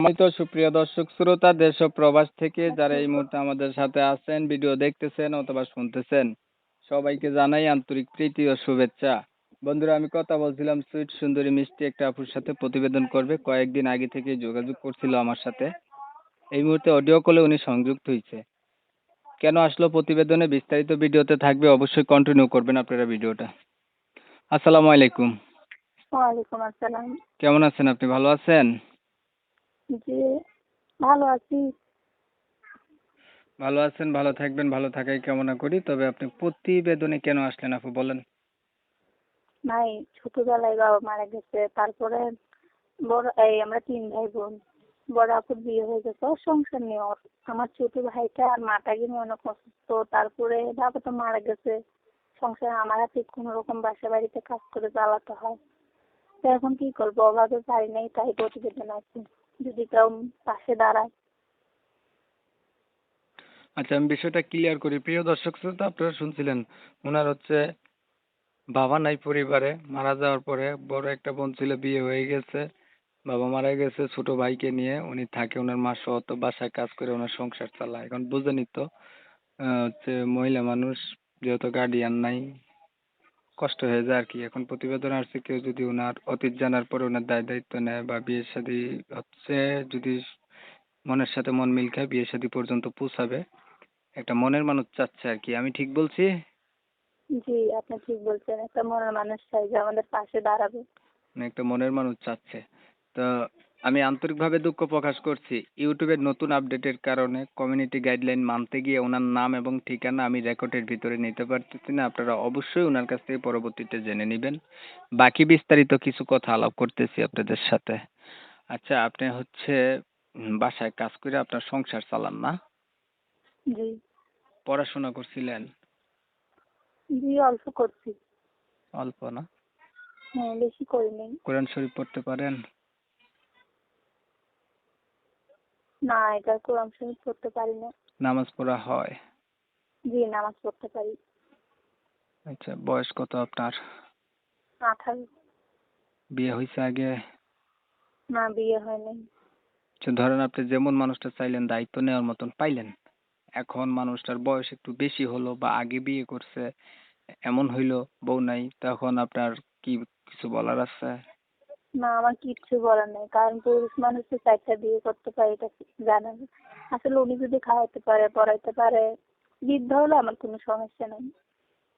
সম্মানিত সুপ্রিয় দর্শক শ্রোতা দেশ ও প্রবাস থেকে যারা এই মুহূর্তে আমাদের সাথে আছেন ভিডিও দেখতেছেন অথবা শুনতেছেন সবাইকে জানাই আন্তরিক প্রীতি ও শুভেচ্ছা। বন্ধুরা আমি কথা বলছিলাম সুইট সুন্দরী মিষ্টি একটা আপুর সাথে প্রতিবেদন করবে। কয়েকদিন আগে থেকে যোগাযোগ করছিল আমার সাথে। এই মুহূর্তে অডিও কলে উনি সংযুক্ত হয়েছে কেন আসলো প্রতিবেদনে? বিস্তারিত ভিডিওতে থাকবে অবশ্যই কন্টিনিউ করবেন আপনারা ভিডিওটা। আসসালামু আলাইকুম। ওয়ালাইকুম আসসালাম। কেমন আছেন? আপনি ভালো আছেন? জি ভালো আছি। ভালো আছেন ভালো থাকবেন ভালো থাকাই কামনা করি। তবে আপনি প্রতিবেদনে কেন আসলেন আপু বলেন। ভাই ছোটবেলায় বাবা মারা গেছে তারপরে বড় এই আমরা তিন ভাই বোন বড় আপুর বিয়ে হয়ে গেছে সংসার নিয়ে ওর আমার ছোট ভাইটা আর মাটাকে নিয়ে অনেক অসুস্থ তারপরে বাবা তো মারা গেছে। সংসার আমার হাতে কোনো রকম বাসা বাড়িতে কাজ করে চালাতে হয়। তো এখন কি করব অভাবে পারি নাই তাই প্রতিবেদন আছে। যদি কেউ পাশে দাঁড়ায়। আচ্ছা আমি বিষয়টা ক্লিয়ার করি। প্রিয় দর্শক শ্রোতা আপনারা শুনছিলেন ওনার হচ্ছে বাবা নাই পরিবারে মারা যাওয়ার পরে বড় একটা বোন ছিল বিয়ে হয়ে গেছে বাবা মারা গেছে ছোট ভাইকে নিয়ে। উনি থাকে ওনার মা সহ বাসায় কাজ করে ওনার সংসার চালায়। এখন বুঝেনি তো আহ, হচ্ছে মহিলা মানুষ যেহেতু গার্ডিয়ান নাই কষ্ট হয়ে যায় আর কি এখন প্রতিবেদন আসছে কেউ যদি ওনার অতীত জানার পরে ওনার দায় দায়িত্ব নেয় বা বিয়ের শাদী হচ্ছে যদি মনের সাথে মন মিল খায় বিয়ে শাদী পর্যন্ত পৌঁছাবে। একটা মনের মানুষ চাচ্ছে আর কি আমি ঠিক বলছি? জি আপনি ঠিক বলছেন। একটা মনের মানুষ চাই যে আমাদের পাশে দাঁড়াবে। মানে একটা মনের মানুষ চাচ্ছে। তো আমি আন্তরিকভাবে দুঃখ প্রকাশ করছি। ইউটিউবের নতুন আপডেটের কারণে কমিউনিটি গাইডলাইন মানতে গিয়ে ওনার নাম এবং ঠিকানা আমি রেকর্ডের ভিতরে নিতে পারতেছি না। আপনারা অবশ্যই ওনার কাছ থেকে পরবর্তীতে জেনে নেবেন। বাকি বিস্তারিত কিছু কথা আলাপ করতেছি আপনাদের সাথে। আচ্ছা আপনি হচ্ছে বাসায় কাজ করে আপনার সংসার চালান না? জি। পড়াশোনা করছিলেন? জি অল্প করছি। অল্প না? হ্যাঁ বেশি করিনি। কোরআন শরীফ পড়তে পারেন? না এটা কোরআন শরীফ পড়তে পারি না। নামাজ পড়া হয়? জি নামাজ পড়তে পারি। আচ্ছা বয়স কত আপনার? আঠারো বিয়ে হয়েছে আগে? না বিয়ে হয়নি। আচ্ছা ধরেন আপনি যেমন মানুষটা চাইলেন দায়িত্ব নেওয়ার মতন পাইলেন এখন মানুষটার বয়স একটু বেশি হলো বা আগে বিয়ে করছে এমন হইল বউ নাই তখন আপনার কি কিছু বলার আছে? না আমার কিচ্ছু বলার নেই। কারণ পুরুষ মানুষ তো চারটা বিয়ে করতে পারে এটা জানেন। আসলে উনি যদি খাওয়াতে পারে পড়াইতে পারে বৃদ্ধ হলে আমার কোনো সমস্যা নেই।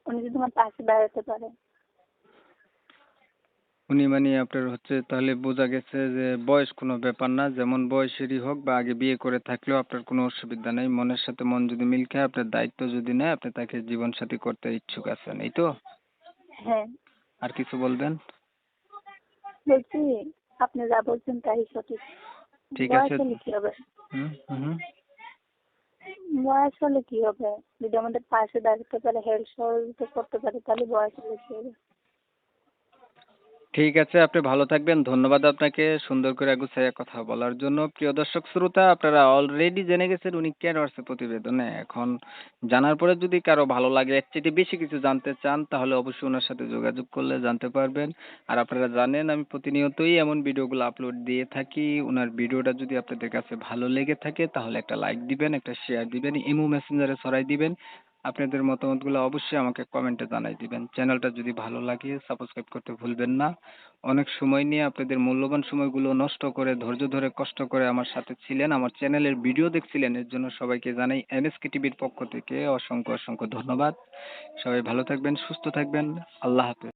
উনি যদি আমার পাশে দাঁড়াতে পারে। উনি মানে আপনার হচ্ছে তাহলে বোঝা গেছে যে বয়স কোনো ব্যাপার না যেমন বয়সেরই হোক বা আগে বিয়ে করে থাকলেও আপনার কোনো অসুবিধা নেই। মনের সাথে মন যদি মিল খায় আপনার দায়িত্ব যদি নেয় আপনি তাকে জীবন সাথী করতে ইচ্ছুক আছেন এই তো? হ্যাঁ। আর কিছু বলবেন? বলছি আপনি যা বলছেন তাই সঠিক। ঠিক বয়স আছে। হলে কি হবে? হুম হুম বয়স হলে কি হবে? যদি আমাদের পাশে দাঁড়াতে পারে হেল্প সহযোগিতা করতে পারে তাহলে বয়স হলে কি হবে? ঠিক আছে, আপনি ভালো থাকবেন। ধন্যবাদ আপনাকে সুন্দর করে গুছাইয়া কথা বলার জন্য। প্রিয় দর্শক শ্রোতা, আপনারা অলরেডি জেনে গেছেন উনি কেন আসছে প্রতিবেদনে। এখন জানার পরে যদি কারও ভালো লাগে, এর চেয়ে বেশি কিছু জানতে চান, তাহলে অবশ্যই ওনার সাথে যোগাযোগ করলে জানতে পারবেন। আর আপনারা জানেন, আমি প্রতিনিয়তই এমন ভিডিওগুলো আপলোড দিয়ে থাকি। ওনার ভিডিওটা যদি আপনাদের কাছে ভালো লেগে থাকে, তাহলে একটা লাইক দিবেন, একটা শেয়ার দিবেন ইমো মেসেঞ্জারে ছড়াই দিবেন। আপনাদের মতামতগুলো অবশ্যই আমাকে কমেন্টে জানাই দিবেন। চ্যানেলটা যদি ভালো লাগে, সাবস্ক্রাইব করতে ভুলবেন না। অনেক সময় নিয়ে আপনাদের মূল্যবান সময়গুলো নষ্ট করে, ধৈর্য ধরে কষ্ট করে আমার সাথে ছিলেন, আমার চ্যানেলের ভিডিও দেখছিলেন, এর জন্য সবাইকে জানাই এমএসকে টিভির পক্ষ থেকে অসংখ্য অসংখ্য ধন্যবাদ। সবাই ভালো থাকবেন, সুস্থ থাকবেন। আল্লাহ হাফেজ।